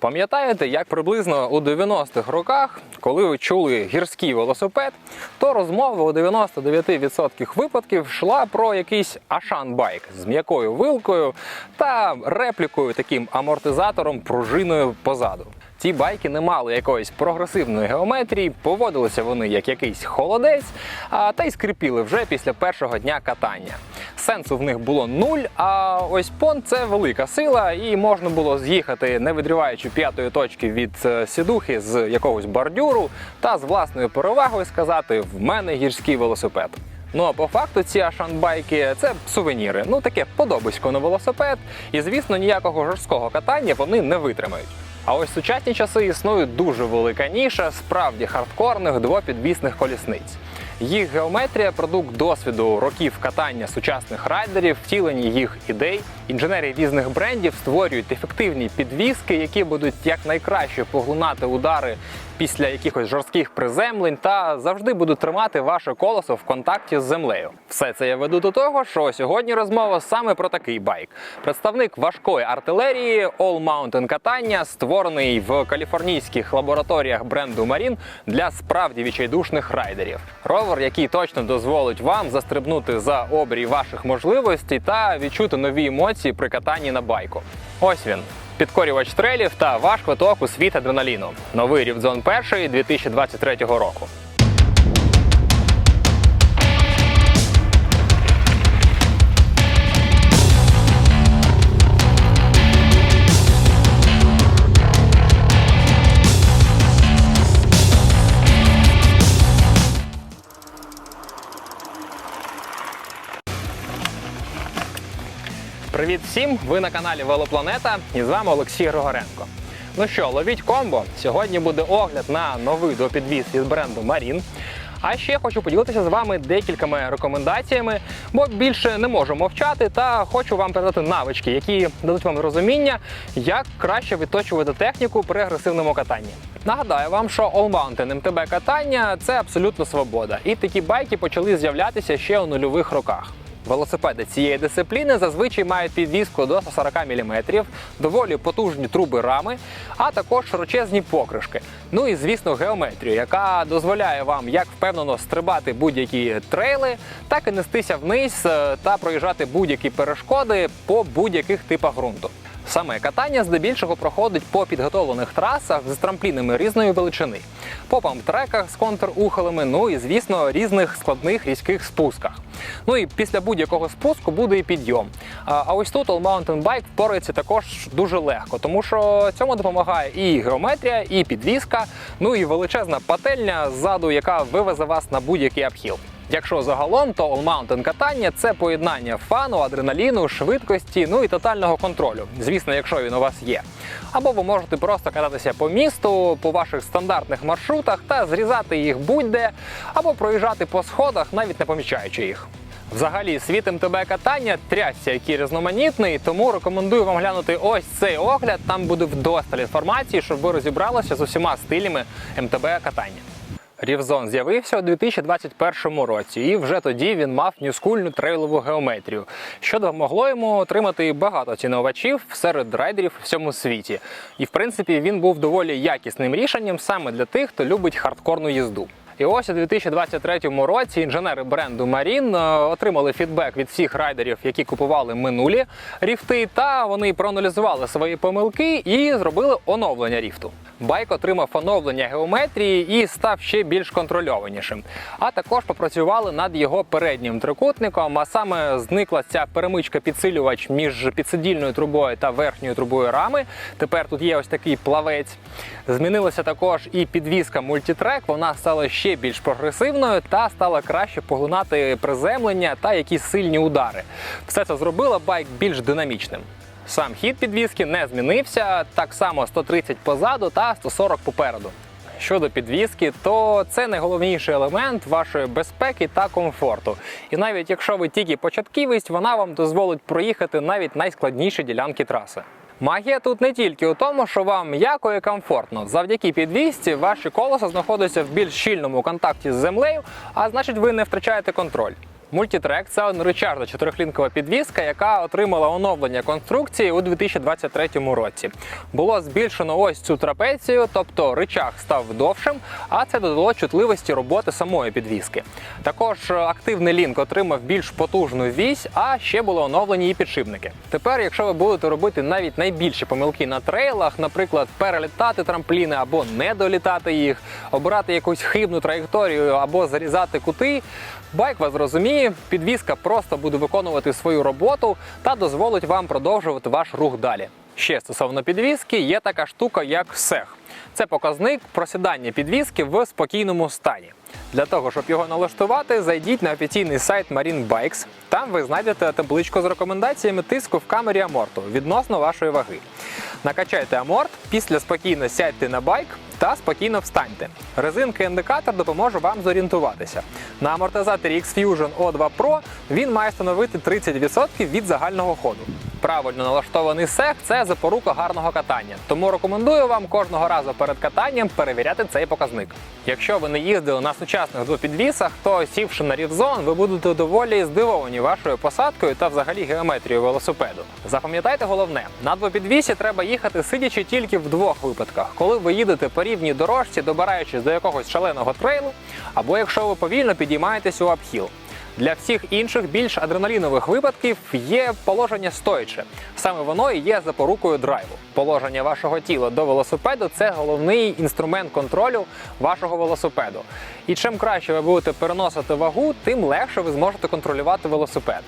Пам'ятаєте, як приблизно у 90-х роках, коли ви чули гірський велосипед, то розмова у 99% випадків йшла про якийсь ашан-байк з м'якою вилкою та реплікою таким амортизатором пружиною позаду. Ці байки не мали якоїсь прогресивної геометрії, поводилися вони як якийсь холодець, а та й скрипіли вже після першого дня катання. Сенсу в них було нуль, а ось понт це велика сила, і можна було з'їхати, не відриваючи п'ятої точки від е, сідухи з якогось бордюру, та з власною перевагою сказати: в мене гірський велосипед. Ну а по факту ці ашанбайки це сувеніри. Ну таке подобисько на велосипед, і звісно, ніякого жорсткого катання вони не витримають. А ось в сучасні часи існує дуже велика ніша справді хардкорних двопідвісних колісниць. Їх геометрія продукт досвіду років катання сучасних райдерів, втілення їх ідей. Інженери різних брендів створюють ефективні підвіски, які будуть якнайкраще поглинати удари після якихось жорстких приземлень та завжди будуть тримати ваше колесо в контакті з землею. Все це я веду до того, що сьогодні розмова саме про такий байк. Представник важкої артилерії All Mountain катання, створений в каліфорнійських лабораторіях бренду Marine для справді відчайдушних райдерів. Ровер, який точно дозволить вам застрибнути за обрій ваших можливостей та відчути нові емоції при катанні на байку. Ось він. Підкорювач трелів та ваш квиток у світ адреналіну. Новий Рівдзон 1 2023 року. Привіт всім! Ви на каналі Велопланета і з вами Олексій Григоренко. Ну що, ловіть комбо. Сьогодні буде огляд на новий допідвіз від бренду Marine. А ще хочу поділитися з вами декількома рекомендаціями, бо більше не можу мовчати та хочу вам передати навички, які дадуть вам розуміння, як краще відточувати техніку при агресивному катанні. Нагадаю вам, що All Mountain МТБ катання це абсолютно свобода, і такі байки почали з'являтися ще у нульових роках. Велосипеди цієї дисципліни зазвичай мають підвіску до 140 мм, доволі потужні труби рами, а також широчезні покришки. Ну і звісно, геометрію, яка дозволяє вам як впевнено стрибати будь-які трейли, так і нестися вниз е, та проїжджати будь-які перешкоди по будь-яких типах ґрунту. Саме катання здебільшого проходить по підготовлених трасах з трамплінами різної величини, по памп-треках з контрухилами, ну і звісно, різних складних різких спусках. Ну і після будь-якого спуску буде і підйом. А ось тут All Mountain Bike впорається також дуже легко, тому що цьому допомагає і геометрія, і підвіска, ну і величезна пательня ззаду, яка вивезе вас на будь-який обхіл. Якщо загалом, то All Mountain катання це поєднання фану, адреналіну, швидкості, ну і тотального контролю. Звісно, якщо він у вас є. Або ви можете просто кататися по місту, по ваших стандартних маршрутах та зрізати їх будь-де, або проїжджати по сходах, навіть не помічаючи їх. Взагалі, світ МТБ катання трясся, який різноманітний, тому рекомендую вам глянути ось цей огляд. Там буде вдосталь інформації, щоб ви розібралися з усіма стилями МТБ катання. Рівзон з'явився у 2021 році, і вже тоді він мав нюскульну трейлову геометрію, що допомогло йому отримати багато цінувачів серед райдерів в всьому світі. І в принципі він був доволі якісним рішенням саме для тих, хто любить хардкорну їзду. І ось у 2023 році інженери бренду Marine е, отримали фідбек від всіх райдерів, які купували минулі ріфти, та вони проаналізували свої помилки і зробили оновлення ріфту. Байк отримав оновлення геометрії і став ще більш контрольованішим. А також попрацювали над його переднім трикутником, а саме зникла ця перемичка підсилювач між підсидільною трубою та верхньою трубою рами. Тепер тут є ось такий плавець. Змінилася також і підвіска мультитрек. Вона стала ще більш прогресивною та стала краще поглинати приземлення та якісь сильні удари. Все це зробило байк більш динамічним. Сам хід підвіски не змінився, так само 130 позаду та 140 попереду. Щодо підвіски, то це найголовніший елемент вашої безпеки та комфорту. І навіть якщо ви тільки початківець, вона вам дозволить проїхати навіть найскладніші ділянки траси. Магія тут не тільки у тому, що вам м'яко і комфортно. Завдяки підвісці ваші колеса знаходяться в більш щільному контакті з землею, а значить ви не втрачаєте контроль. Мультітрек це одноричажна чотирихлінкова підвізка, яка отримала оновлення конструкції у 2023 році. Було збільшено ось цю трапецію, тобто ричаг став довшим, а це додало чутливості роботи самої підвіски. Також активний лінк отримав більш потужну вісь, а ще були оновлені і підшипники. Тепер, якщо ви будете робити навіть найбільші помилки на трейлах, наприклад, перелітати трампліни або не долітати їх, обирати якусь хибну траєкторію або зарізати кути, байк вас зрозуміє, підвізка просто буде виконувати свою роботу та дозволить вам продовжувати ваш рух далі. Ще стосовно підвізки, є така штука, як сех. Це показник просідання підвізки в спокійному стані. Для того, щоб його налаштувати, зайдіть на офіційний сайт Marine Bikes. Там ви знайдете табличку з рекомендаціями тиску в камері аморту відносно вашої ваги. Накачайте аморт, після спокійно сядьте на байк та спокійно встаньте. Резинка індикатор допоможе вам зорієнтуватися. На амортизаторі X-Fusion O2 Pro він має становити 30% від загального ходу. Правильно налаштований сех це запорука гарного катання. Тому рекомендую вам кожного разу перед катанням перевіряти цей показник. Якщо ви не їздили на сучасних двопідвісах, то сівши на рівзон, ви будете доволі здивовані вашою посадкою та взагалі геометрією велосипеду. Запам'ятайте головне: на двопідвісі треба їхати сидячи тільки в двох випадках, коли ви їдете по рівній дорожці, добираючись до якогось шаленого трейлу, або якщо ви повільно підіймаєтесь у апхіл. Для всіх інших більш адреналінових випадків є положення стояче. Саме воно і є запорукою драйву. Положення вашого тіла до велосипеду це головний інструмент контролю вашого велосипеду. І чим краще ви будете переносити вагу, тим легше ви зможете контролювати велосипед.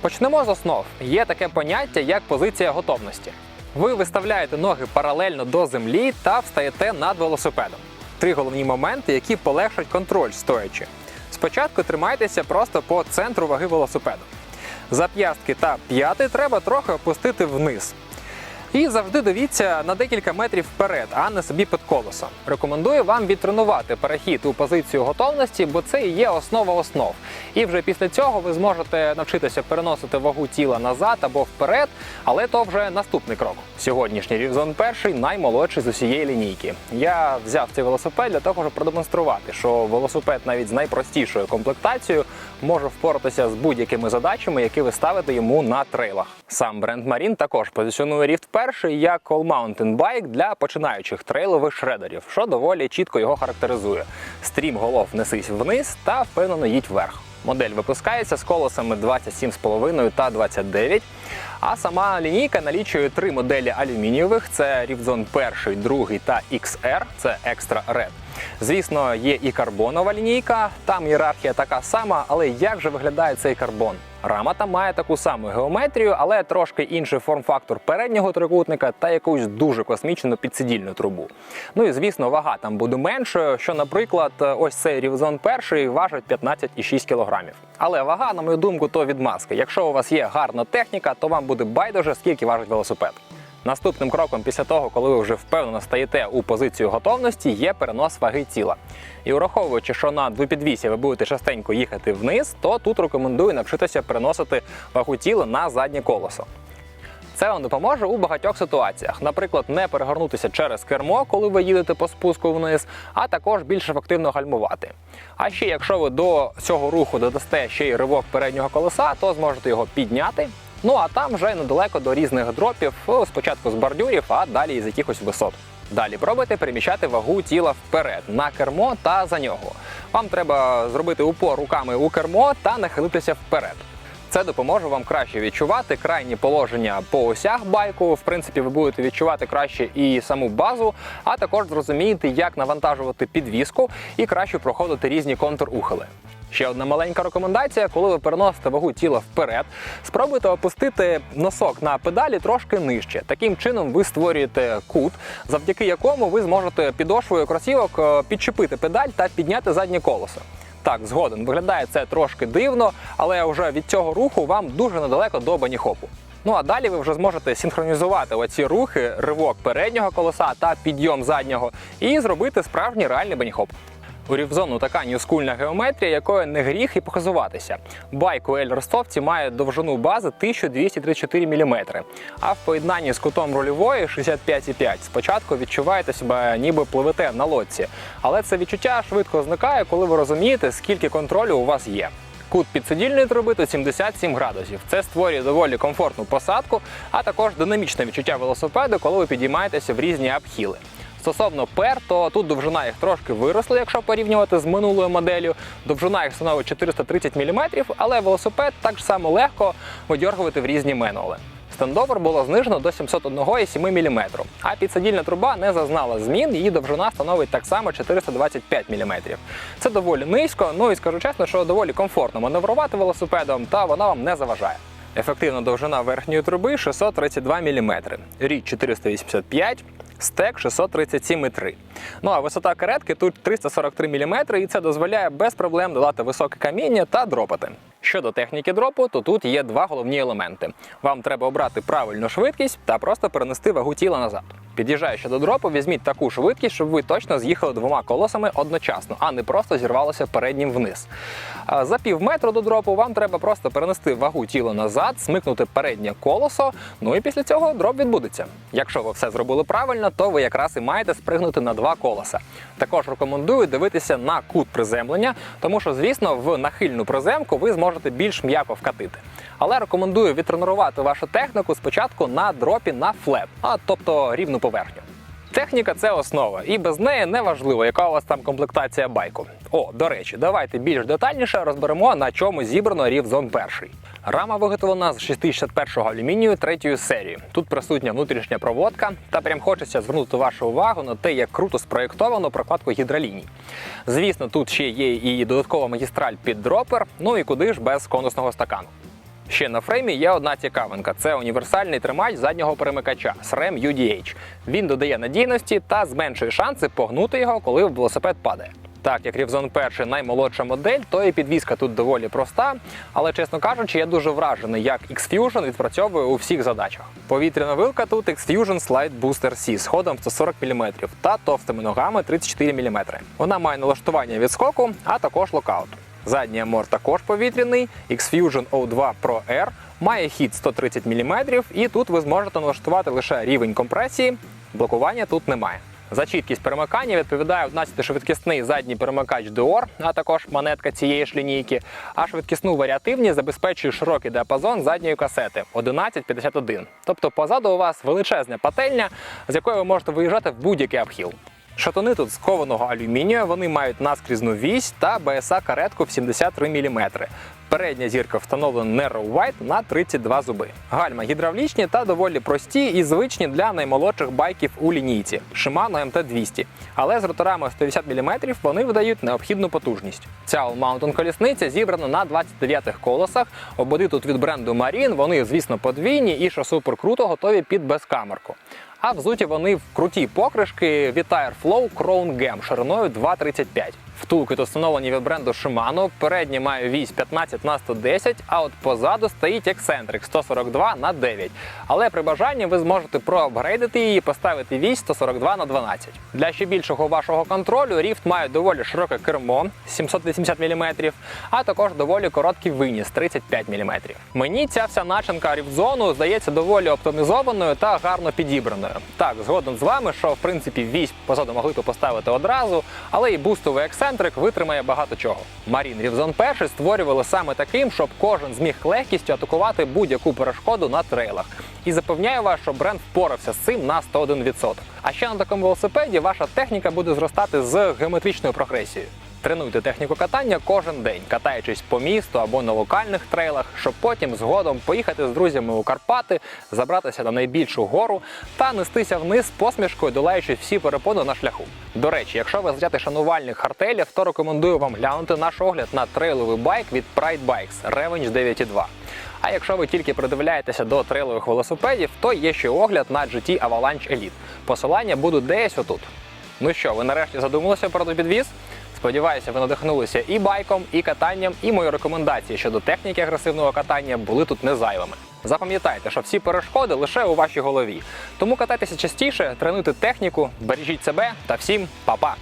Почнемо з основ. Є таке поняття як позиція готовності. Ви виставляєте ноги паралельно до землі та встаєте над велосипедом. Три головні моменти, які полегшать контроль стоячи. Спочатку тримайтеся просто по центру ваги велосипеду. Зап'ястки та п'яти треба трохи опустити вниз. І завжди дивіться на декілька метрів вперед, а не собі під колесом. Рекомендую вам відтренувати перехід у позицію готовності, бо це і є основа основ. І вже після цього ви зможете навчитися переносити вагу тіла назад або вперед, але то вже наступний крок. Сьогоднішній Рівзон перший наймолодший з усієї лінійки. Я взяв цей велосипед для того, щоб продемонструвати, що велосипед навіть з найпростішою комплектацією може впоратися з будь-якими задачами, які ви ставите йому на трейлах. Сам бренд Marine також позиціонує Rift перший як All Mountain Bike для починаючих трейлових шредерів, що доволі чітко його характеризує. Стрім голов несись вниз та впевнено їдь вверх. Модель випускається з колесами 27,5 та 29. А сама лінійка налічує три моделі алюмінієвих: це Rivzone 1, 2 та XR, це Extra Red. Звісно, є і карбонова лінійка, там ієрархія така сама, але як же виглядає цей карбон? Рама там має таку саму геометрію, але трошки інший форм-фактор переднього трикутника та якусь дуже космічну підсидільну трубу. Ну і звісно, вага там буде меншою, що, наприклад, ось цей Рівзон перший важить 15,6 кг. Але вага, на мою думку, то відмазка. Якщо у вас є гарна техніка, то вам буде байдуже, скільки важить велосипед. Наступним кроком після того, коли ви вже впевнено стаєте у позицію готовності, є перенос ваги тіла. І враховуючи, що на двопідвісі ви будете частенько їхати вниз, то тут рекомендую навчитися переносити вагу тіла на заднє колесо. Це вам допоможе у багатьох ситуаціях. Наприклад, не перегорнутися через кермо, коли ви їдете по спуску вниз, а також більш ефективно гальмувати. А ще якщо ви до цього руху додасте ще й ривок переднього колеса, то зможете його підняти. Ну а там вже недалеко до різних дропів, спочатку з бордюрів, а далі з якихось висот. Далі пробуйте переміщати вагу тіла вперед на кермо та за нього. Вам треба зробити упор руками у кермо та нахилитися вперед. Це допоможе вам краще відчувати крайні положення по осях байку. В принципі, ви будете відчувати краще і саму базу, а також зрозумієте, як навантажувати підвіску і краще проходити різні контур-ухили. Ще одна маленька рекомендація: коли ви переносите вагу тіла вперед, спробуйте опустити носок на педалі трошки нижче. Таким чином ви створюєте кут, завдяки якому ви зможете підошвою кросівок е, підчепити педаль та підняти заднє колесо. Так, згоден, виглядає це трошки дивно, але вже від цього руху вам дуже недалеко до баніхопу. Ну а далі ви вже зможете синхронізувати оці рухи, ривок переднього колеса та підйом заднього, і зробити справжній реальний баніхоп. У рівзону така ньюскульна геометрія, якою не гріх і показуватися. Байк у Ель-Ростовці має довжину бази 1234 мм, а в поєднанні з кутом рульової 65,5 спочатку відчуваєте себе ніби пливете на лодці. Але це відчуття швидко зникає, коли ви розумієте, скільки контролю у вас є. Кут підсидільної труби тут 77 градусів. Це створює доволі комфортну посадку, а також динамічне відчуття велосипеду, коли ви підіймаєтеся в різні обхіли. Стосовно пер, то тут довжина їх трошки виросла, якщо порівнювати з минулою моделлю. Довжина їх становить 430 мм, але велосипед так само легко видьоргувати в різні менуали. Стендовер було знижено до 701,7 мм, а підсидільна труба не зазнала змін, її довжина становить так само 425 мм. Це доволі низько, ну і скажу чесно, що доволі комфортно маневрувати велосипедом, та вона вам не заважає. Ефективна довжина верхньої труби 632 мм, річ 485 стек 637,3. Ну а висота каретки тут 343 мм, і це дозволяє без проблем долати високе каміння та дропати. Щодо техніки дропу, то тут є два головні елементи. Вам треба обрати правильну швидкість та просто перенести вагу тіла назад. Під'їжджаючи до дропу, візьміть таку швидкість, щоб ви точно з'їхали двома колесами одночасно, а не просто зірвалося переднім вниз. За пів метру до дропу вам треба просто перенести вагу тіла назад, смикнути переднє колесо. Ну і після цього дроп відбудеться. Якщо ви все зробили правильно, то ви якраз і маєте спригнути на два колеса. Також рекомендую дивитися на кут приземлення, тому що, звісно, в нахильну приземку ви зможете більш м'яко вкатити. Але рекомендую відтренувати вашу техніку спочатку на дропі на флет, а тобто рівну поверхню. Техніка це основа, і без неї не важливо, яка у вас там комплектація байку. О, до речі, давайте більш детальніше розберемо, на чому зібрано Рівзон перший. Рама виготовлена з 61-го алюмінію третьої серії. Тут присутня внутрішня проводка, та прям хочеться звернути вашу увагу на те, як круто спроєктовано прокладку гідроліній. Звісно, тут ще є і додаткова магістраль під дропер, ну і куди ж без конусного стакану. Ще на фреймі є одна цікавинка: це універсальний тримач заднього перемикача SRAM UDH. Він додає надійності та зменшує шанси погнути його, коли велосипед падає. Так як Rivzone 1 наймолодша модель, то і підвізка тут доволі проста. Але, чесно кажучи, я дуже вражений, як X-Fusion відпрацьовує у всіх задачах. Повітряна вилка тут X-Fusion Slide Booster C з ходом 140 мм та товстими ногами 34 мм. Вона має налаштування відскоку, а також локаут. Задній амор також повітряний, X-Fusion O2 Pro R має хід 130 мм, і тут ви зможете налаштувати лише рівень компресії, блокування тут немає. За чіткість перемикання відповідає 11-швидкісний задній перемикач Dior, а також монетка цієї ж лінійки. А швидкісну варіативність забезпечує широкий діапазон задньої касети 1151. Тобто позаду у вас величезна пательня, з якої ви можете виїжджати в будь-який обхіл. Шатуни тут з кованого алюмінію, вони мають наскрізну вісь та БСА каретку в 73 мм. Передня зірка встановлена Narrow White на 32 зуби. Гальма гідравлічні та доволі прості і звичні для наймолодших байків у лінійці Shimano MT200. Але з роторами 150 мм вони видають необхідну потужність. Ця All Mountain колісниця зібрана на 29-х колесах. Ободи тут від бренду Marine, вони, звісно, подвійні і що супер круто готові під безкамерку. А взуті вони в круті покришки Vitair Flow Crown Gem шириною 2,35. Втулки тут встановлені від бренду Shimano. Передні має вісь 15 на 110, а от позаду стоїть ексцентрик 142 на 9. Але при бажанні ви зможете проапгрейдити її і поставити вісь 142 на 12. Для ще більшого вашого контролю Rift має доволі широке кермо 780 мм, а також доволі короткий виніс 35 мм. Мені ця вся начинка Рівзону здається доволі оптимізованою та гарно підібраною. Так, згоден з вами, що в принципі вісь позаду могли б поставити одразу, але і бустовий ексцентрик витримає багато чого. Марін Рівзон 1 створювали саме таким, щоб кожен зміг легкістю атакувати будь-яку перешкоду на трейлах. І запевняю вас, що бренд впорався з цим на 101%. А ще на такому велосипеді ваша техніка буде зростати з геометричною прогресією. Тренуйте техніку катання кожен день, катаючись по місту або на локальних трейлах, щоб потім згодом поїхати з друзями у Карпати, забратися на найбільшу гору та нестися вниз посмішкою, долаючи всі перепони на шляху. До речі, якщо ви взяти шанувальних хартелів, то рекомендую вам глянути наш огляд на трейловий байк від Pride Bikes Revenge 9.2. А якщо ви тільки придивляєтеся до трейлових велосипедів, то є ще огляд на GT Avalanche Elite. Посилання будуть десь отут. Ну що, ви нарешті задумалися про підвіз? Сподіваюся, ви надихнулися і байком, і катанням, і мої рекомендації щодо техніки агресивного катання були тут не зайвими. Запам'ятайте, що всі перешкоди лише у вашій голові. Тому катайтеся частіше, тренуйте техніку, бережіть себе та всім па-па!